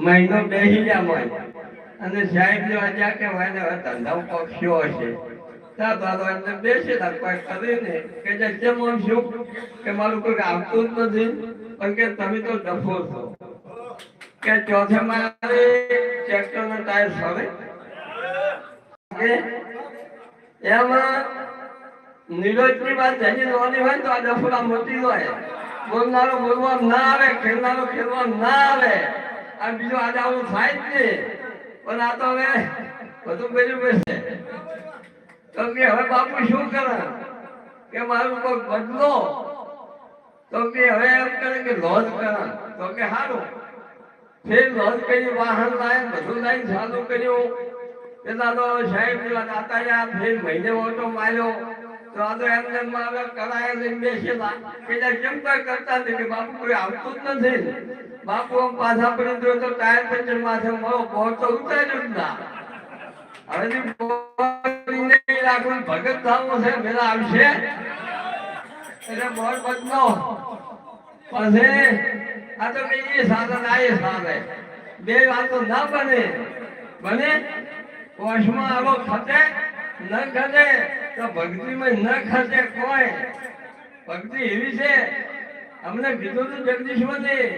મહિનો ગયા હોય. અને સાહેબ જો આજે કે વાને ધંધા કોઈ શું? કે એમાં નિરોજની વાત જેની નોની હોય તો આ ડફોડા મોટી હોય. બોલનારો બોલવા ના આવે, ખેલનારો ખેલવા ના આવે. આ બીજું આજે આવું થાય જ નહીં. પણ આ તો હવે બધું કર્યું પડશે તો કે હવે બાપુ શું કરે? કે મારું કોઈ બદલો. તો કે હવે એમ કરે કે લોજ કરે. તો કે સારું ફેર લોજ કરી વાહન લાય, બધું લાઈન ચાલુ કર્યું. પેલા તો સાહેબ પેલા દાતા રહ્યા ફેર મહિને ઓટો માર્યો. તો એમને એમ કરાય લઈને બેસેલા કેમ કોઈ કરતા કે બાપુ કોઈ આવતું જ નથી બાપુ આમ પાછા પડી ગયો તો ટાયર પંચર માથે મળો બોર ઉતાર્યું જ ના હવે ભગત થવું છે પેલા આવશે. એટલે બોર બદલો. પછી આ તો કઈ સાધન, આ સાધન. બે વાતો ના બને. બને? કોષમાં આવો ખતે ન ખતે તો ભક્તિમાં ન ખતે કોઈ ભક્તિ એવી છે, અમને કીધું તું જગદીશમાંથી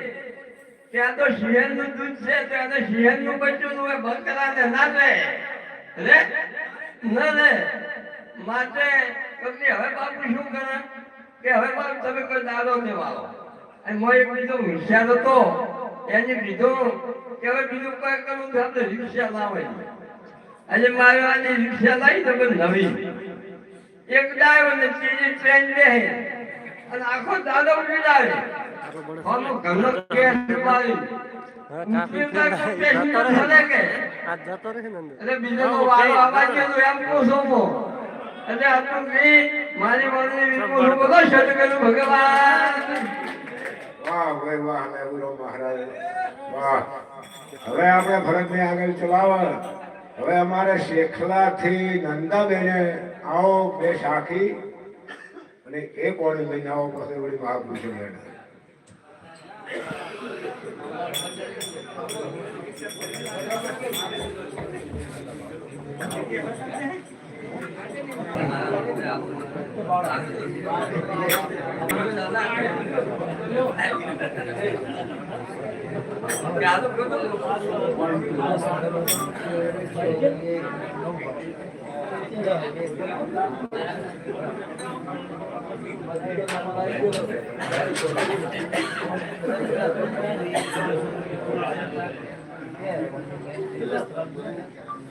કે આ તો સિંહણનું દૂધ છે, તો એને સિંહણનું બચ્ચું નું બંધ કરાને ના રે રે ન રે માટે તમને હવે બાપુ શું કરે? કે હવે બાપુ તમે કોઈ દાદો ને દેવાલો અને મો એક બીજો હોશિયાર હતો, એને કીધું કે હવે બીજું કઈ કરવું તો આપણે રિક્ષા લાવે આજે મારે આજે રિક્ષા લાવી તો નવી. એક ડાયો ને ત્રીજી ટ્રેન બે અને આખો દાદો ઉડાવે આનો ઘરનો ન કે. ને વાહ હવે આપણે ભરતને આગળ ચલાવો હવે અમારે શેખલાથી નંદાબેને આવો બે શાખી અને એ કોળી લઈને આવો, પછી વળી મા પૂછે મેળા Thank.